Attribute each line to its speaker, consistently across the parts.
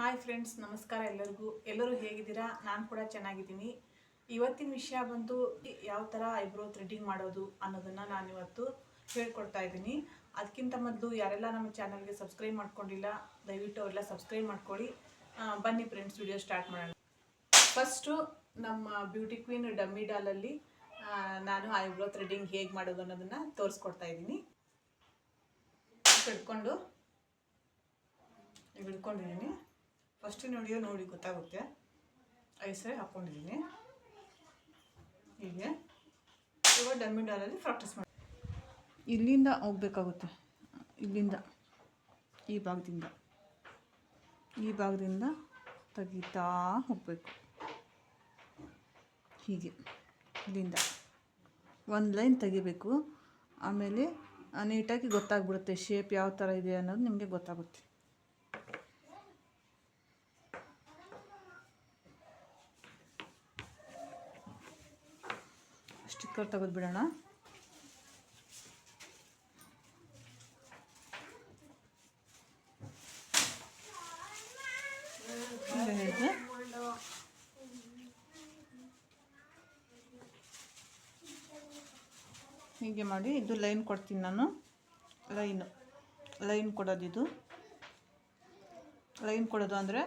Speaker 1: Hi friends, ನಮಸ್ಕಾರ ಎಲ್ಲರಿಗೂ. ಎಲ್ಲರೂ ಹೇಗಿದ್ದೀರಾ? ನಾನು ಕೂಡ ಚೆನ್ನಾಗಿದ್ದೀನಿ. ಇವತ್ತಿನ ವಿಷಯ ಬಂದು ಯಾವ ಥರ ಐಬ್ರೋ ಥ್ರೆಡ್ಡಿಂಗ್ ಮಾಡೋದು ಅನ್ನೋದನ್ನು ನಾನು ಇವತ್ತು ಹೇಳ್ಕೊಡ್ತಾ ಇದ್ದೀನಿ. ಅದಕ್ಕಿಂತ ಮೊದಲು ಯಾರೆಲ್ಲ ನಮ್ಮ ಚಾನಲ್ಗೆ ಸಬ್ಸ್ಕ್ರೈಬ್ ಮಾಡ್ಕೊಂಡಿಲ್ಲ, ದಯವಿಟ್ಟು ಅವರೆಲ್ಲ ಸಬ್ಸ್ಕ್ರೈಬ್ ಮಾಡ್ಕೊಳ್ಳಿ. ಬನ್ನಿ ಫ್ರೆಂಡ್ಸ್, ವಿಡಿಯೋ ಸ್ಟಾರ್ಟ್ ಮಾಡೋಣ. ಫಸ್ಟು ನಮ್ಮ ಬ್ಯೂಟಿ ಕ್ವೀನ್ ಡಮ್ಮಿ ಡಾಲಲ್ಲಿ ನಾನು ಐಬ್ರೋ ಥ್ರೆಡ್ಡಿಂಗ್ ಹೇಗೆ ಮಾಡೋದು ಅನ್ನೋದನ್ನು ತೋರಿಸ್ಕೊಡ್ತಾ ಇದ್ದೀನಿ. ಹಿಡ್ಕೊಂಡು ಹಿಡ್ಕೊಂಡಿದ್ದೀನಿ. ಫಸ್ಟಿನ ವಿಡಿಯೋ ನೋಡಿ ಗೊತ್ತಾಗುತ್ತೆ. ಐಸೇ ಹಾಕ್ಕೊಂಡಿದ್ದೀನಿ ಹೀಗೆ. ಇವಾಗ ಡಮ್ಮಿ ಡಾಲಲ್ಲಿ ಪ್ರಾಕ್ಟೀಸ್ ಮಾಡಿ ಇಲ್ಲಿಂದ ಹೋಗ್ಬೇಕಾಗುತ್ತೆ. ಇಲ್ಲಿಂದ. ಈ ಭಾಗದಿಂದ. ಈ ಭಾಗದಿಂದ ತೆಗಿತಾ ಹೋಗಬೇಕು. ಹೀಗೆ. ಇಲ್ಲಿಂದ. ಒಂದು ಲೈನ್ ತೆಗಿಬೇಕು. ಆಮೇಲೆ ನೀಟಾಗಿ ಗೊತ್ತಾಗ್ಬಿಡುತ್ತೆ ಶೇಪ್ ಯಾವ ಥರ ಇದೆ ಅನ್ನೋದು ನಿಮಗೆ ಗೊತ್ತಾಗುತ್ತೆ. ಸ್ಟಿಕ್ಕರ್ ತೆಗೆದು ಬಿಡೋಣ. ಹೇಳಿದೆ. ಹೀಗೆ ಮಾಡಿ ಇದು ಲೈನ್ ಕೊಡ್ತೀನಿ ನಾನು. ಲೈನು, ಲೈನ್ ಕೊಡೋದು ಇದು. ಲೈನ್ ಕೊಡೋದು ಅಂದರೆ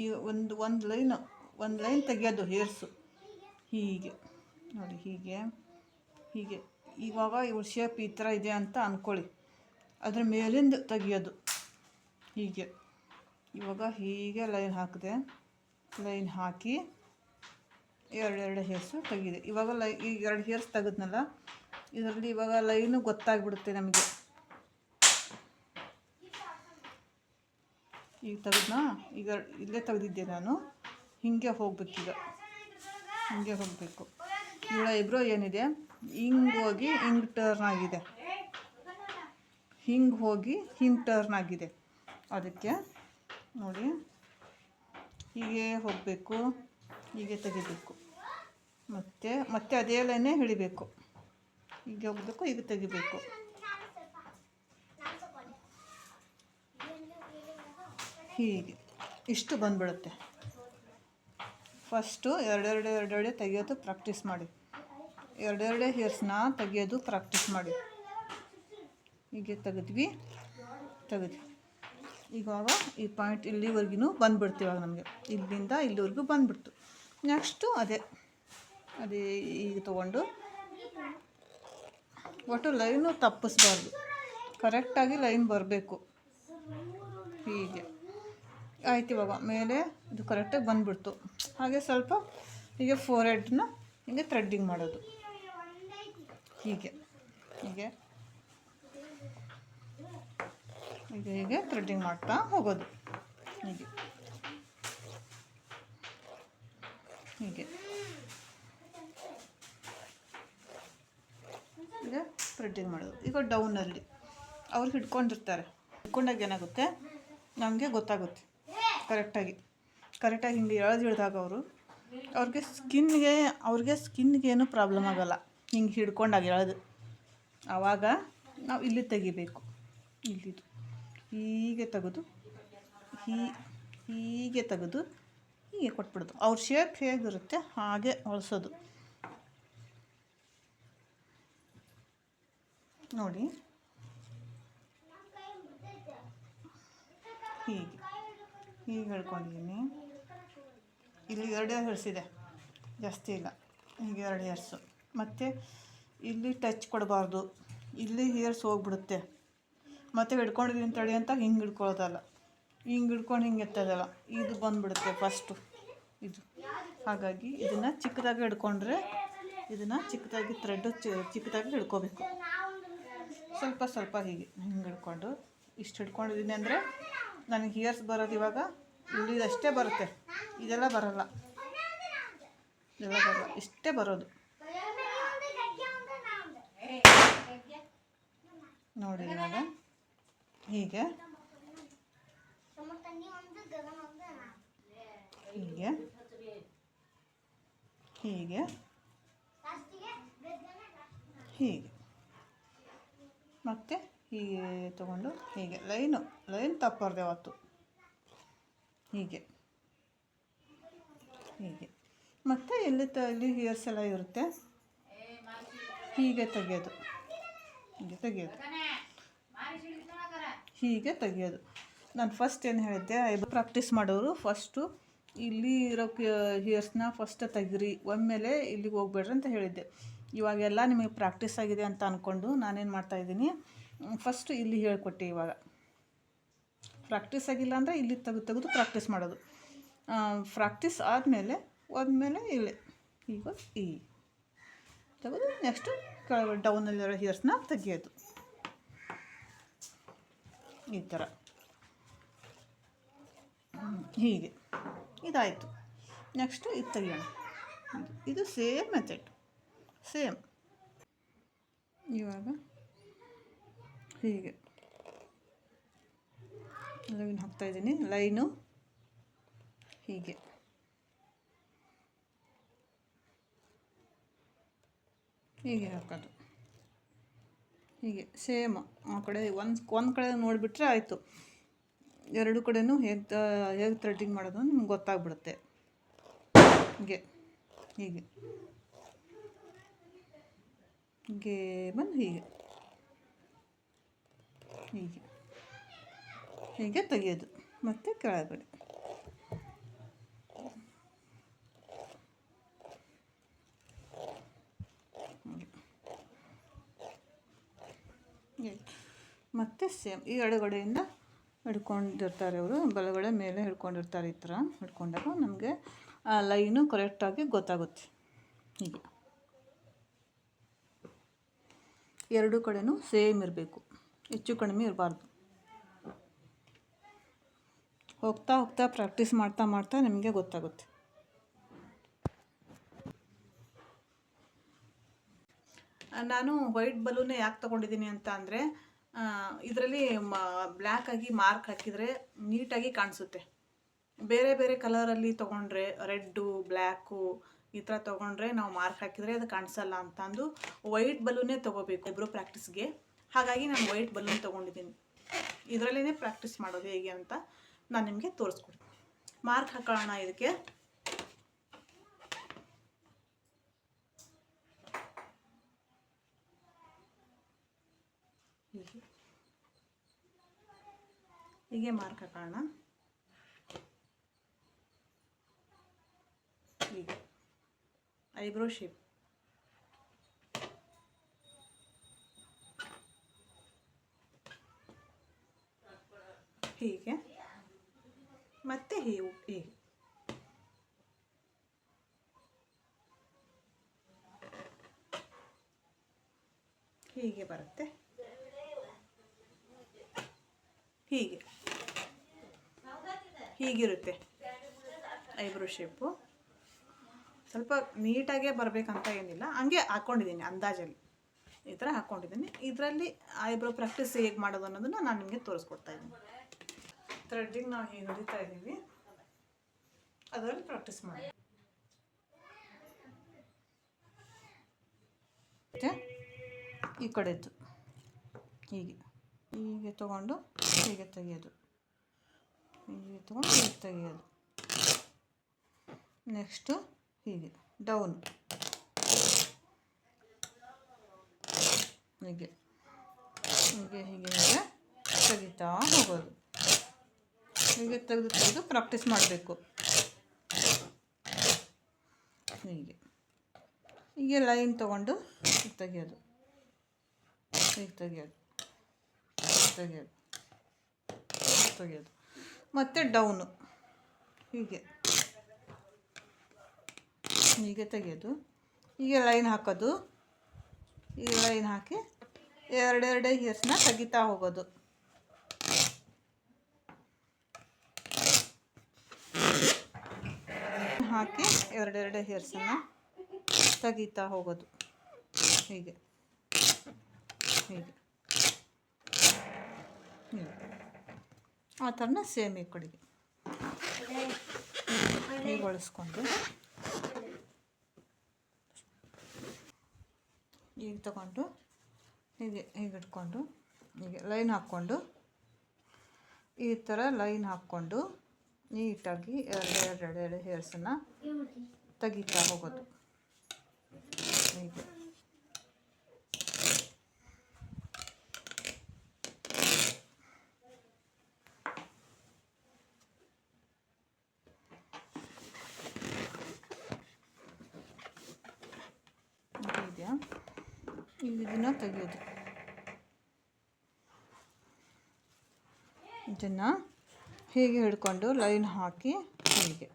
Speaker 1: ಈ ಒಂದು ಒಂದು ಲೈನ್ ಒಂದು ಲೈನ್ ತೆಗೆಯೋದು ಹೇರ್ಸು. ಹೀಗೆ. ನೋಡಿ ಹೀಗೆ ಹೀಗೆ. ಇವಾಗ ಇವ್ರ ಶೇಪ್ ಈ ಥರ ಇದೆ ಅಂತ ಅಂದ್ಕೊಳ್ಳಿ ಅದ್ರ ಮೇಲಿಂದ ತೆಗಿಯೋದು. ಹೀಗೆ. ಇವಾಗ ಹೀಗೆ ಲೈನ್ ಹಾಕಿದೆ. ಲೈನ್ ಹಾಕಿ ಎರಡೆರಡು ಹೇರ್ಸು ತೆಗಿದೆ ಇವಾಗ ಲೈ ಈಗ ಎರಡು ಹೇರ್ಸ್ ತೆಗೆದ್ನಲ್ಲ, ಇದರಲ್ಲಿ ಇವಾಗ ಲೈನು ಗೊತ್ತಾಗ್ಬಿಡುತ್ತೆ ನಮಗೆ. ಈಗ ತೆಗೆದ್ನಾ? ಈಗ ಇಲ್ಲೇ ತೆಗೆದಿದ್ದೆ ನಾನು. ಹೀಗೆ ಹೋಗ್ಬೇಕೀಗ. ಹೀಗೆ ಹೋಗಬೇಕು. ಇವಳ ಇಬ್ರು ಏನಿದೆ? ಹಿಂಗೆ ಹೋಗಿ ಹಿಂಗೆ ಟರ್ನ್ ಆಗಿದೆ. ಹಿಂಗೆ ಹೋಗಿ ಹಿಂಗೆ ಟರ್ನ್ ಆಗಿದೆ. ಅದಕ್ಕೆ ನೋಡಿ, ಹೀಗೆ ಹೋಗಬೇಕು, ಹೀಗೆ ತೆಗಿಬೇಕು. ಮತ್ತು, ಮತ್ತೆ ಅದೇ ಲೈನೇ ಹಿಡಿಬೇಕು. ಹೀಗೆ ಹೋಗಬೇಕು, ಹೀಗೆ ತೆಗಿಬೇಕು. ಹೀಗೆ. ಇಷ್ಟು ಬಂದ್ಬಿಡುತ್ತೆ. ಫಸ್ಟು ಎರಡೆರಡು ಎರಡೆರಡೆ ತೆಗೆಯೋದು ಪ್ರಾಕ್ಟೀಸ್ ಮಾಡಿ. ಎರಡೆರಡೆ ಹೇರ್ಸ್ನ ತೆಗೆಯೋದು ಪ್ರಾಕ್ಟೀಸ್ ಮಾಡಿ. ಹೀಗೆ ತೆಗೆದ್ವಿ ತೆಗೆದ್ವಿ. ಇವಾಗ ಈ ಪಾಯಿಂಟ್ ಇಲ್ಲಿವರೆಗೂ ಬಂದ್ಬಿಡ್ತು ಇವಾಗ ನಮಗೆ. ಇಲ್ಲಿಂದ ಇಲ್ಲಿವರೆಗೂ ಬಂದುಬಿಡ್ತು. ನೆಕ್ಸ್ಟು ಅದೇ ಅದೇ ಈಗ ತೊಗೊಂಡು ಒಟ್ಟು ಲೈನು ತಪ್ಪಿಸ್ಬಾರ್ದು. ಕರೆಕ್ಟಾಗಿ ಲೈನ್ ಬರಬೇಕು. ಹೀಗೆ. ಆಯ್ತು ಇವಾಗ, ಮೇಲೆ ಇದು ಕರೆಕ್ಟಾಗಿ ಬಂದುಬಿಡ್ತು. ಹಾಗೆ ಸ್ವಲ್ಪ ಹೀಗೆ ಫೋರ್ ಹೆಡ್ನ ಹೀಗೆ ಥ್ರೆಡ್ಡಿಂಗ್ ಮಾಡೋದು. ಹೀಗೆ ಹೀಗೆ. ಹೀಗೆ ಹೀಗೆ ಥ್ರೆಡ್ಡಿಂಗ್ ಮಾಡ್ತಾ ಹೋಗೋದು. ಹೀಗೆ. ಹೀಗೆ. ಈಗ ಥ್ರೆಡ್ಡಿಂಗ್ ಮಾಡೋದು. ಈಗ ಡೌನಲ್ಲಿ ಅವ್ರು ಹಿಡ್ಕೊಂಡಿರ್ತಾರೆ. ಹಿಡ್ಕೊಂಡಾಗ ಏನಾಗುತ್ತೆ? ನಮಗೆ ಗೊತ್ತಾಗುತ್ತೆ. ಕರೆಕ್ಟಾಗಿ ಕರೆಕ್ಟಾಗಿ ಹಿಂಗೆ ಎಳೆದು ಹಿಡ್ದಾಗ ಅವರು, ಅವ್ರಿಗೆ ಸ್ಕಿನ್ಗೆ ಅವ್ರಿಗೆ ಸ್ಕಿನ್ಗೇನು ಪ್ರಾಬ್ಲಮ್ ಆಗೋಲ್ಲ. ಹಿಂಗೆ ಹಿಡ್ಕೊಂಡಾಗ ಎಳೆದು ಆವಾಗ ನಾವು ಇಲ್ಲಿ ತೆಗಿಬೇಕು. ಇಲ್ಲಿದು. ಹೀಗೆ ತೆಗೆದು, ಹೀ, ಹೀಗೆ ತೆಗೆದು ಹೀಗೆ ಕೊಟ್ಬಿಡೋದು. ಅವ್ರ ಶೇಪ್ ಹೇಗಿರುತ್ತೆ ಹಾಗೆ ಹೊಳ್ಸೋದು ನೋಡಿ. ಹೀಗೆ. ಹೀಗೆ ಹೇಳ್ಕೊಂಡಿದ್ದೀನಿ ಇಲ್ಲಿ ಎರಡೇ ಹೆರ್ಸಿದೆ ಜಾಸ್ತಿ ಇಲ್ಲ. ಹೀಗೆ ಎರಡು ಹೇರ್ಸು ಮತ್ತು ಇಲ್ಲಿ ಟಚ್ ಕೊಡಬಾರ್ದು. ಇಲ್ಲಿ ಹೇರ್ಸ್ ಹೋಗ್ಬಿಡುತ್ತೆ. ಮತ್ತು ಹಿಡ್ಕೊಂಡಿದ್ದೀನಿ ತಡಿ ಅಂತ ಹಿಂಗೆ ಹಿಡ್ಕೊಳ್ಳೋದಲ್ಲ. ಹಿಂಗೆ ಹಿಡ್ಕೊಂಡು ಹಿಂಗೆ ಎತ್ತೋದಲ್ಲ. ಇದು ಬಂದುಬಿಡುತ್ತೆ ಫಸ್ಟು ಇದು. ಹಾಗಾಗಿ ಇದನ್ನು ಚಿಕ್ಕದಾಗಿ ಹಿಡ್ಕೊಂಡ್ರೆ ಇದನ್ನು ಚಿಕ್ಕದಾಗಿ ಥ್ರೆಡ್ ಚಿಕ್ಕದಾಗಿ ಹಿಡ್ಕೋಬೇಕು. ಸ್ವಲ್ಪ ಸ್ವಲ್ಪ ಹೀಗೆ ಹಿಂಗೆ ಹಿಡ್ಕೊಂಡು ಇಷ್ಟು ಹಿಡ್ಕೊಂಡಿದ್ದೀನಿ ಅಂದರೆ ನನಗೆ ಹಿಯರ್ಸ್ ಬರೋದು ಇವಾಗ ಇಲ್ಲಿದಷ್ಟೇ ಬರುತ್ತೆ. ಇದೆಲ್ಲ ಬರೋಲ್ಲ. ಇದೆಲ್ಲ ಬರಲ್ಲ. ಇಷ್ಟೇ ಬರೋದು. ನೋಡಿ ಇವಾಗ. ಹೀಗೆ. ಹೀಗೆ. ಹೀಗೆ. ಹೀಗೆ. ಮತ್ತೆ ಹೀಗೆ ತಗೊಂಡು ಹೀಗೆ. ಲೈನು ಲೈನ್ ತಪ್ಪಾರ್ದೆ ಅವತ್ತು ಹೀಗೆ. ಹೀಗೆ. ಮತ್ತು ಎಲ್ಲಿ ತ ಇಲ್ಲಿ ಹೇರ್ಸ್ ಎಲ್ಲ ಇರುತ್ತೆ? ಹೀಗೆ ತೆಗೆಯೋದು. ಹೀಗೆ ತೆಗೆಯೋದು. ಹೀಗೆ ತೆಗೆಯೋದು. ನಾನು ಫಸ್ಟ್ ಏನು ಹೇಳಿದ್ದೆ ಇದು ಪ್ರಾಕ್ಟೀಸ್ ಮಾಡೋರು ಫಸ್ಟು ಇಲ್ಲಿ ಇರೋ ಹಿಯರ್ಸ್ನ ಫಸ್ಟ್ ತೆಗೀರಿ ಒಮ್ಮೆಲೆ ಇಲ್ಲಿಗೆ ಹೋಗ್ಬೇಡ್ರಿ ಅಂತ ಹೇಳಿದ್ದೆ. ಇವಾಗೆಲ್ಲ ನಿಮಗೆ ಪ್ರಾಕ್ಟೀಸ್ ಆಗಿದೆ ಅಂತ ಅಂದ್ಕೊಂಡು ನಾನೇನು ಮಾಡ್ತಾಯಿದ್ದೀನಿ ಫಸ್ಟು ಇಲ್ಲಿ ಹೇಳ್ಕೊಟ್ಟೆ ಇವಾಗ. ಪ್ರಾಕ್ಟೀಸ್ ಆಗಿಲ್ಲ ಅಂದರೆ ಇಲ್ಲಿ ತೆಗೆದು ತೆಗೆದು ಪ್ರಾಕ್ಟೀಸ್ ಮಾಡೋದು. ಪ್ರಾಕ್ಟೀಸ್ ಆದಮೇಲೆ ಹೋದ್ಮೇಲೆ ಇಲ್ಲಿ ಈಗ ಈ. ತೆಗೆದು ನೆಕ್ಸ್ಟು ಕೆಳಗಡೆ ಡೌನಲ್ಲಿರೋ ಹೇರ್ಸ್ನ ತೆಗಿಯೋದು. ಈ ಥರ. ಹೀಗೆ. ಇದಾಯಿತು. ನೆಕ್ಸ್ಟು ಇದು ತೆಗಿಯೋಣ. ಇದು- ಇದು ಸೇಮ್ ಮೆಥಡ್. ಸೇಮ್. ಇವಾಗ ಹೀಗೆ. ಲೈನ್ ಹಾಕ್ತಾಯಿದ್ದೀನಿ ಲೈನು ಹೀಗೆ. ಹೀಗೆ ಹಾಕೋದು ಹೀಗೆ, ಸೇಮ್ ಆ ಕಡೆ ಒಂದು ಒಂದು ಕಡೆ ನೋಡಿಬಿಟ್ರೆ ಆಯಿತು. ಎರಡು ಕಡೆನೂ ಹೇಗೆ ಹೇಗೆ ಥ್ರೆಡ್ಡಿಂಗ್ ಮಾಡೋದು ನಿಮ್ಗೆ ಗೊತ್ತಾಗ್ಬಿಡುತ್ತೆ. ಹೀಗೆ ಹೀಗೆ. ಹೀಗೆ ಬಂದು ಹೀಗೆ. ಹೀಗೆ. ಹೀಗೆ ತೆಗೆಯೋದು. ಮತ್ತು ಕೆಳಗಡೆ ಹೀಗೆ. ಹೀಗೆ. ಮತ್ತು ಸೇಮ್ ಈ ಎಡಗಡೆಯಿಂದ ಹಿಡ್ಕೊಂಡಿರ್ತಾರೆ ಅವರು ಬಲಗಡೆ ಮೇಲೆ ಹಿಡ್ಕೊಂಡಿರ್ತಾರೆ ಈ ಥರ ಹಿಡ್ಕೊಂಡಾಗ ನಮಗೆ ಆ ಲೈನು ಕರೆಕ್ಟಾಗಿ ಗೊತ್ತಾಗುತ್ತೆ ಹೀಗೆ. ಎರಡು ಕಡೆಯೂ ಸೇಮ್ ಇರಬೇಕು, ಹೆಚ್ಚು ಕಡಿಮೆ ಇರಬಾರ್ದು. ಹೋಗ್ತಾ ಹೋಗ್ತಾ ಪ್ರಾಕ್ಟೀಸ್ ಮಾಡ್ತಾ ಮಾಡ್ತಾ ನಿಮಗೆ ಗೊತ್ತಾಗುತ್ತೆ. ನಾನು ವೈಟ್ ಬಲೂನೇ ಯಾಕೆ ತೊಗೊಂಡಿದ್ದೀನಿ ಅಂತ ಅಂದರೆ ಇದರಲ್ಲಿ ಬ್ಲ್ಯಾಕ್ ಆಗಿ ಮಾರ್ಕ್ ಹಾಕಿದರೆ ನೀಟಾಗಿ ಕಾಣಿಸುತ್ತೆ. ಬೇರೆ ಬೇರೆ ಕಲರಲ್ಲಿ ತೊಗೊಂಡ್ರೆ ರೆಡ್ಡು ಬ್ಲ್ಯಾಕು ಈ ಥರ ತೊಗೊಂಡ್ರೆ ನಾವು ಮಾರ್ಕ್ ಹಾಕಿದರೆ ಅದು ಕಾಣಿಸಲ್ಲ ಅಂತ ಅಂದು ವೈಟ್ ಬಲೂನೇ ತೊಗೋಬೇಕು ಇಬ್ಬರು ಪ್ರಾಕ್ಟೀಸ್ಗೆ ಹಾಗಾಗಿ ನಾನು ವೈಟ್ ಬಲೂನ್ ತೊಗೊಂಡಿದ್ದೀನಿ. ಇದರಲ್ಲೇ ಪ್ರಾಕ್ಟೀಸ್ ಮಾಡೋದು ಹೇಗೆ ಅಂತ ನಾನು ನಿಮಗೆ ತೋರಿಸ್ಕೊಡ್ತೀನಿ. ಮಾರ್ಕ್ ಹಾಕೋಣ ಇದಕ್ಕೆ. ಹೀಗೆ ಹೀಗೆ ಮಾರ್ಕ್ ಹಾಕೋಣ ಹೀಗೆ. ಐಬ್ರೋ ಶೇಪ್ ಹೀಗೆ. ಮತ್ತೆ ಹೀಗೆ ಹೀಗೆ. ಹೀಗೆ ಬರುತ್ತೆ. ಹೀಗೆ. ಹೀಗಿರುತ್ತೆ. Eyebrow shape. ಸ್ವಲ್ಪ ನೀಟಾಗೇ ಬರಬೇಕಂತ ಏನಿಲ್ಲ. ಹಂಗೆ ಹಾಕ್ಕೊಂಡಿದ್ದೀನಿ ಅಂದಾಜಲ್ಲಿ. ಈ ಥರ ಹಾಕ್ಕೊಂಡಿದ್ದೀನಿ ಇದರಲ್ಲಿ ಐಬ್ರೋ ಪ್ರಾಕ್ಟೀಸ್ ಹೇಗೆ ಮಾಡೋದು ಅನ್ನೋದನ್ನು ನಾನು ನಿಮಗೆ ತೋರಿಸ್ಕೊಡ್ತಾ ಇದ್ದೀನಿ. ಥ್ರೆಡ್ಡಿಂಗ್ ನಾವು ಹೀಗೆ ಹೊಡಿತಾ ಇದ್ದೀವಿ. ಅದರಲ್ಲಿ ಪ್ರಾಕ್ಟೀಸ್ ಮಾಡಿ ಈ ಕಡೆದು. ಹೀಗೆ. ಹೀಗೆ ತಗೊಂಡು ಹೀಗೆ ತೆಗೆಯೋದು. ಹೀಗೆ ತೊಗೊಂಡು ಹೀಗೆ ತೆಗೆಯೋದು. ನೆಕ್ಸ್ಟು ಹೀಗೆ ಡೌನ್ ಹೀಗೆ ಹೀಗೆ ಹೀಗೆ ಹೀಗೆ ತೆಗಿತಾ ಹೋಗೋದು. ಹೀಗೆ ತೆಗೆದು ತೆಗೆದು ಪ್ರಾಕ್ಟೀಸ್ ಮಾಡಬೇಕು. ಹೀಗೆ ಹೀಗೆ ಲೈನ್ ತೊಗೊಂಡು ತೆಗಿಯೋದು. ಹೀಗೆ ತೆಗೆಯೋದು, ತೆಗಿಯೋದು. ತೆಗಿಯೋದು ಮತ್ತು ಡೌನು. ಹೀಗೆ. ಹೀಗೆ ತೆಗೆಯೋದು ಹೀಗೆ ಲೈನ್ ಹಾಕೋದು. ಈ ಲೈನ್ ಹಾಕಿ ಎರಡೆರಡೇ ಹೇರ್ಸ್ನ ತೆಗಿತಾ ಹೋಗೋದು. ಹಾಕಿ ಎರಡೆರಡೇ ಹೇರ್ಸನ್ನು ತೆಗಿತಾ ಹೋಗೋದು. ಹೀಗೆ. ಹೀಗೆ. ಹೀಗೆ. ಆ ಥರನ ಸೇಮ್ ಈ ಕಡೆಗೆ. ಹೀಗೆ ಬಳಸ್ಕೊಂಡು ಈಗ ತಗೊಂಡು ಹೀಗೆ ಹೀಗೆ ಇಟ್ಕೊಂಡು ಹೀಗೆ ಲೈನ್ ಹಾಕ್ಕೊಂಡು ಈ ಥರ ಲೈನ್ ಹಾಕ್ಕೊಂಡು ನೀಟಾಗಿ ಎರಡು ಎರಡು ಎರಡು ಎರಡು ಹೇರ್ಸನ್ನು ತೆಗಿತಾ ಹೋಗೋದು. ಹೀಗೆ ಇದು ಇದೆಯಾ ಇಲ್ಲಿ ದಿನ ತೆಗೆಯೋದು ಇದನ್ನು ಹೀಗೆ ಹಿಡ್ಕೊಂಡು ಲೈನ್ ಹಾಕಿ ಹೀಗೆ.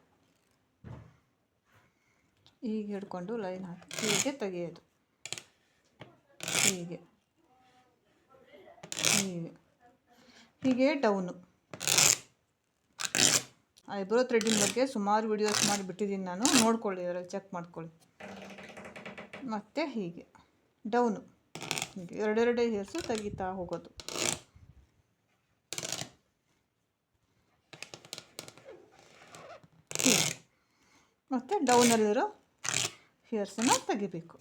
Speaker 1: ಹೀಗೆ ಹಿಡ್ಕೊಂಡು ಲೈನ್ ಹಾಕಿ ಹೀಗೆ ತೆಗೆಯೋದು. ಹೀಗೆ. ಹೀಗೆ. ಹೀಗೆ ಡೌನು. ಐಬ್ರೋ ಥ್ರೆಡ್ಡಿನ ಬಗ್ಗೆ ಸುಮಾರು ವಿಡಿಯೋಸ್ ಮಾಡಿಬಿಟ್ಟಿದ್ದೀನಿ ನಾನು. ನೋಡ್ಕೊಳ್ಳಿ, ಅದರಲ್ಲಿ ಚೆಕ್ ಮಾಡ್ಕೊಳ್ಳಿ. ಮತ್ತು ಹೀಗೆ. ಡೌನು. ಎರಡೆರಡೇ ಹೇರ್ಸು ತೆಗಿತಾ ಹೋಗೋದು. ಹೀಗೆ ಮತ್ತು ಡೌನಲ್ಲಿರೋ ಹೇರ್ಸನ್ನು ತೆಗಿಬೇಕು.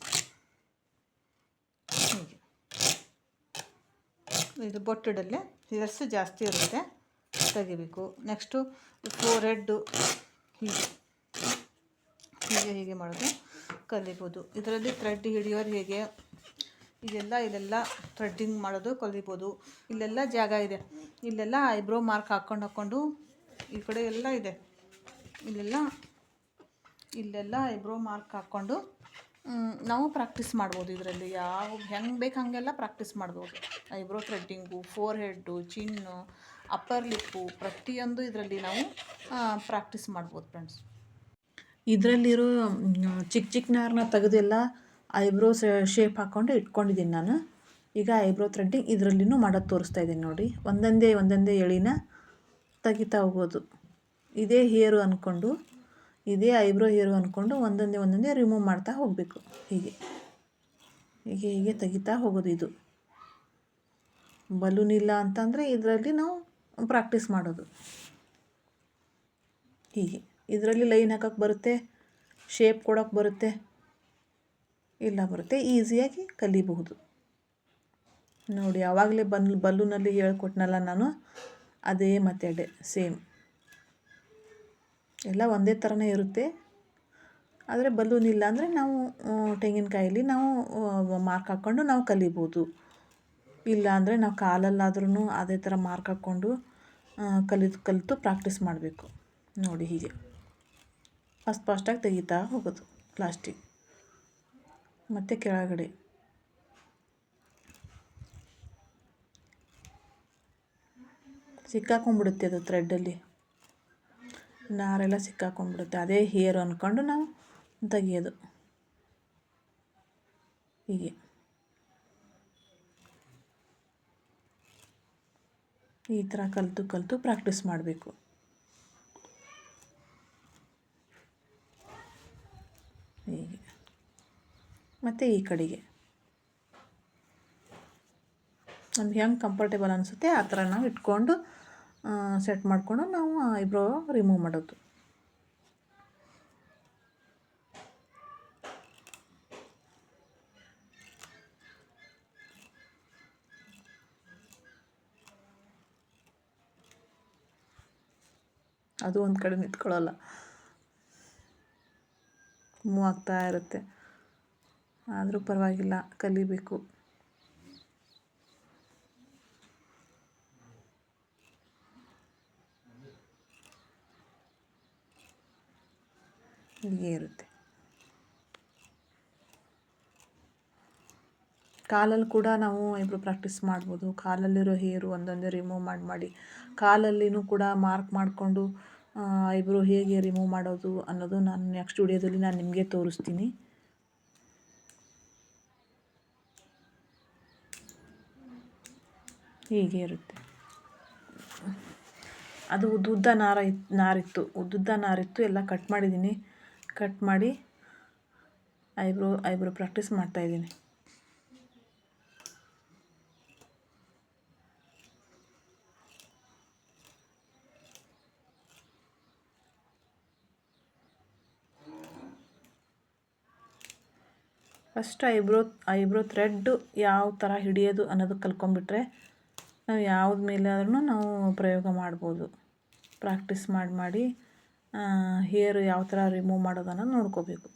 Speaker 1: ಹೀಗೆ. ಇದು ಬೊಟ್ಟಡಲ್ಲೇ ಹೇರ್ಸ್ ಜಾಸ್ತಿ ಇರುತ್ತೆ, ತೆಗಿಬೇಕು. ನೆಕ್ಸ್ಟು ಫೋರ್ ಹೆಡ್ಡು ಹೀಗೆ. ಹೀಗೆ ಹೀಗೆ ಮಾಡೋದು ಕಲಿಬೋದು. ಇದರಲ್ಲಿ ಥ್ರೆಡ್ ಹಿಡಿಯೋರು ಹೇಗೆ? ಇದೆಲ್ಲ ಇಲ್ಲೆಲ್ಲ ಥ್ರೆಡ್ಡಿಂಗ್ ಮಾಡೋದು ಕಲಿಬೋದು ಇಲ್ಲೆಲ್ಲ ಜಾಗ ಇದೆ. ಇಲ್ಲೆಲ್ಲ ಐಬ್ರೋ ಮಾರ್ಕ್ ಹಾಕ್ಕೊಂಡು ಹಾಕ್ಕೊಂಡು ಈ ಕಡೆ ಎಲ್ಲ ಇದೆ. ಇಲ್ಲೆಲ್ಲ ಇಲ್ಲೆಲ್ಲ ಐಬ್ರೋ ಮಾರ್ಕ್ ಹಾಕ್ಕೊಂಡು ನಾವು ಪ್ರಾಕ್ಟೀಸ್ ಮಾಡ್ಬೋದು ಇದರಲ್ಲಿ. ಯಾವ, ಹೆಂಗೆ ಬೇಕು ಹಾಗೆಲ್ಲ ಪ್ರಾಕ್ಟೀಸ್ ಮಾಡ್ಬೋದು. Eyebrow threading forehead chin upper lip ಪ್ರತಿಯೊಂದು ಇದರಲ್ಲಿ ನಾವು ಪ್ರಾಕ್ಟೀಸ್ ಮಾಡ್ಬೋದು ಫ್ರೆಂಡ್ಸ್ ಇದರಲ್ಲಿರೋ ಚಿಕ್ಕ ಚಿಕ್ಕ ನಾರನ್ನ ತೆಗೆದೆಲ್ಲ ಐಬ್ರೋ ಶೇಪ್ ಹಾಕ್ಕೊಂಡು ಇಟ್ಕೊಂಡಿದ್ದೀನಿ ನಾನು. ಈಗ ಐಬ್ರೋ ಥ್ರೆಡ್ಡಿಂಗ್ ಇದರಲ್ಲಿನೂ ಮಾಡೋದು ತೋರಿಸ್ತಾ ಇದ್ದೀನಿ ನೋಡಿ. ಒಂದೊಂದೇ ಒಂದೊಂದೇ ಎಳಿನ ತೆಗಿತಾ ಹೋಗೋದು. ಇದೇ ಹೇರು ಅಂದ್ಕೊಂಡು ಇದೇ ಐಬ್ರೋ ಹೇರು ಅಂದ್ಕೊಂಡು ಒಂದೊಂದೇ ಒಂದೊಂದೇ ರಿಮೂವ್ ಮಾಡ್ತಾ ಹೋಗಬೇಕು. ಹೀಗೆ. ಹೀಗೆ ಹೀಗೆ ತೆಗಿತಾ ಹೋಗೋದು ಇದು. ಬಲೂನ್ ಇಲ್ಲ ಅಂತಂದರೆ ಇದರಲ್ಲಿ ನಾವು ಪ್ರಾಕ್ಟೀಸ್ ಮಾಡೋದು. ಹೀಗೆ. ಇದರಲ್ಲಿ ಲೈನ್ ಹಾಕೋಕ್ಕೆ ಬರುತ್ತೆ ಶೇಪ್ ಕೊಡೋಕ್ಕೆ ಬರುತ್ತೆ. ಇಲ್ಲ ಬರುತ್ತೆ, ಈಸಿಯಾಗಿ ಕಲಿಬಹುದು. ನೋಡಿ ಯಾವಾಗಲೇ ಬನ್, ಬಲ್ಲೂನಲ್ಲಿ ಹೇಳ್ಕೊಟ್ನಲ್ಲ ನಾನು, ಅದೇ ಮೆಥಡ್ ಸೇಮ್. ಎಲ್ಲ ಒಂದೇ ಥರನೇ ಇರುತ್ತೆ. ಆದರೆ ಬಲೂನ್ ಇಲ್ಲ ಅಂದರೆ ನಾವು ತೆಂಗಿನಕಾಯಲ್ಲಿ ನಾವು ಮಾರ್ಕ್ ಹಾಕ್ಕೊಂಡು ನಾವು ಕಲಿಬೋದು ಇಲ್ಲ ಅಂದರೆ ನಾವು ಕಾಲಲ್ಲಾದ್ರೂ ಅದೇ ಥರ ಮಾರ್ಕ್ ಹಾಕ್ಕೊಂಡು ಕಲಿತು ಕಲಿತು ಪ್ರಾಕ್ಟೀಸ್ ಮಾಡಬೇಕು. ನೋಡಿ ಹೀಗೆ. ಫಸ್ಟ್ ಫಾಸ್ಟಾಗಿ ತೆಗಿತಾ ಹೋಗೋದು ಲಾಸ್ಟಿಗೆ ಮತ್ತು ಕೆಳಗಡೆ. ಸಿಕ್ಕಾಕೊಂಡ್ಬಿಡುತ್ತೆ ಅದು ಥ್ರೆಡ್ಡಲ್ಲಿ ನಾರೆಲ್ಲ ಸಿಕ್ಕಾಕೊಂಡ್ಬಿಡುತ್ತೆ. ಅದೇ ಹೇರು ಅಂದ್ಕೊಂಡು ನಾವು ತೆಗಿಯೋದು. ಹೀಗೆ. ಈ ಥರ ಕಲಿತು ಕಲಿತು ಪ್ರಾಕ್ಟೀಸ್ ಮಾಡಬೇಕು ಹೀಗೆ ಮತ್ತು ಈ ಕಡೆಗೆ. ನಮ್ಗೆ ಹೆಂಗೆ ಕಂಫರ್ಟೇಬಲ್ ಅನಿಸುತ್ತೆ, ಆ ಥರ ನಾವು ಇಟ್ಕೊಂಡು ಸೆಟ್ ಮಾಡಿಕೊಂಡು ನಾವು ಐಬ್ರೋ ರಿಮೂವ್ ಮಾಡೋದು. ಅದು ಒಂದು ಕಡೆ ನಿಂತ್ಕೊಳ್ಳೋಲ್ಲ. ಮೂವ್ ಆಗ್ತಾ ಇರುತ್ತೆ. ಆದರೂ ಪರವಾಗಿಲ್ಲ, ಕಲಿಬೇಕು. ಹೀಗೆ ಇರುತ್ತೆ. ಕಾಲಲ್ಲಿ ಕೂಡ ನಾವು ಐಬ್ರೋ ಪ್ರಾಕ್ಟೀಸ್ ಮಾಡ್ಬೋದು. ಕಾಲಲ್ಲಿರೋ ಹೇರು ಒಂದೊಂದೇ ರಿಮೂವ್ ಮಾಡಿ ಮಾಡಿ. ಕಾಲಲ್ಲಿನೂ ಕೂಡ ಮಾರ್ಕ್ ಮಾಡಿಕೊಂಡು ಐಬ್ರೋ ಹೇಗೆ ರಿಮೂವ್ ಮಾಡೋದು ಅನ್ನೋದು ನಾನು ನೆಕ್ಸ್ಟ್ ವಿಡಿಯೋದಲ್ಲಿ ನಾನು ನಿಮಗೆ ತೋರಿಸ್ತೀನಿ. ಹೀಗೆ ಇರುತ್ತೆ. ಅದು ಉದ್ದುದ್ದ ನಾರ ಇತ್ತು ನಾರಿತ್ತು. ಉದ್ದುದ್ದ ನಾರಿತ್ತು. ಎಲ್ಲ ಕಟ್ ಮಾಡಿದ್ದೀನಿ. ಕಟ್ ಮಾಡಿ ಐಬ್ರೋ ಐಬ್ರೋ ಪ್ರಾಕ್ಟೀಸ್ ಮಾಡ್ತಾಯಿದ್ದೀನಿ ಫಸ್ಟ್ ಐಬ್ರೋ ಐಬ್ರೋ ಥ್ರೆಡ್ಡು ಯಾವ ಥರ ಹಿಡಿಯೋದು ಅನ್ನೋದು ಕಲ್ತ್ಕೊಂಡ್ಬಿಟ್ರೆ ನಾವು ಯಾವ್ದು ಮೇಲೆ ಆದ್ರೂ ನಾವು ಪ್ರಯೋಗ ಮಾಡ್ಬೋದು. ಪ್ರಾಕ್ಟೀಸ್ ಮಾಡಿ ಮಾಡಿ ಹೇರ್ ಯಾವ ಥರ ರಿಮೂವ್ ಮಾಡೋದನ್ನು ನೋಡ್ಕೋಬೇಕು.